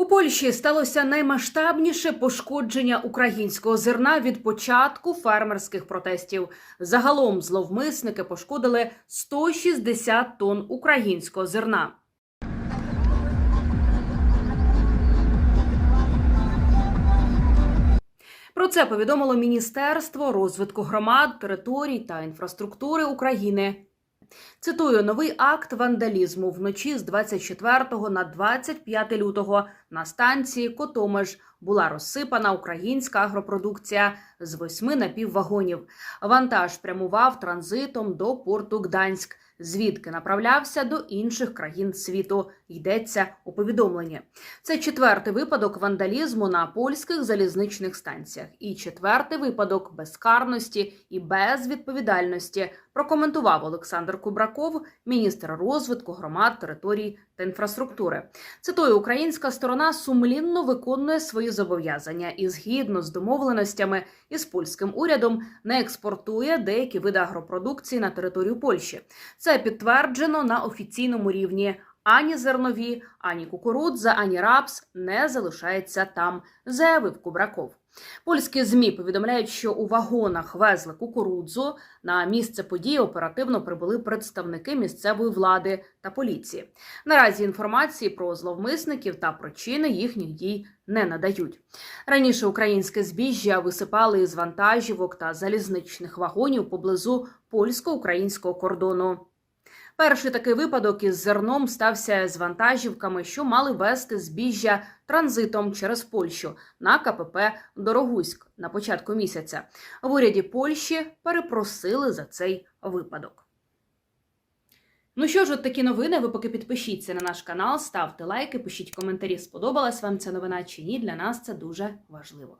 У Польщі сталося наймасштабніше пошкодження українського зерна від початку фермерських протестів. Загалом зловмисники пошкодили 160 тонн українського зерна. Про це повідомило Міністерство розвитку громад, територій та інфраструктури України. Цитую новий акт вандалізму вночі з 24 на 25 лютого на станції Котомеж була розсипана українська агропродукція з восьми напіввагонів. Вантаж прямував транзитом до порту Гданськ, звідки направлявся до інших країн світу. Йдеться у повідомленні. Це четвертий випадок вандалізму на польських залізничних станціях і четвертий випадок безкарності і безвідповідальності. Прокоментував Олександр Кубраков, міністр розвитку громад, територій та інфраструктури. Цитую, українська сторона сумлінно виконує свої зобов'язання і згідно з домовленостями із польським урядом не експортує деякі види агропродукції на територію Польщі. Це підтверджено на офіційному рівні. Ані зернові, ані кукурудза, ані рапс не залишається там, заявив Кубраков. Польські змі повідомляють, що у вагонах везли кукурудзу. На місце події оперативно прибули представники місцевої влади та поліції. Наразі інформації про зловмисників та причини їхніх дій не надають. Раніше українське збіжжя висипали із вантажівок та залізничних вагонів поблизу польсько-українського кордону. Перший такий випадок із зерном стався з вантажівками, що мали вести збіжжя транзитом через Польщу на КПП Дорогуськ на початку місяця. В уряді Польщі перепросили за цей випадок. Ну що ж, от такі новини. Ви поки підпишіться на наш канал, ставте лайки, пишіть коментарі, сподобалась вам ця новина чи ні. Для нас це дуже важливо.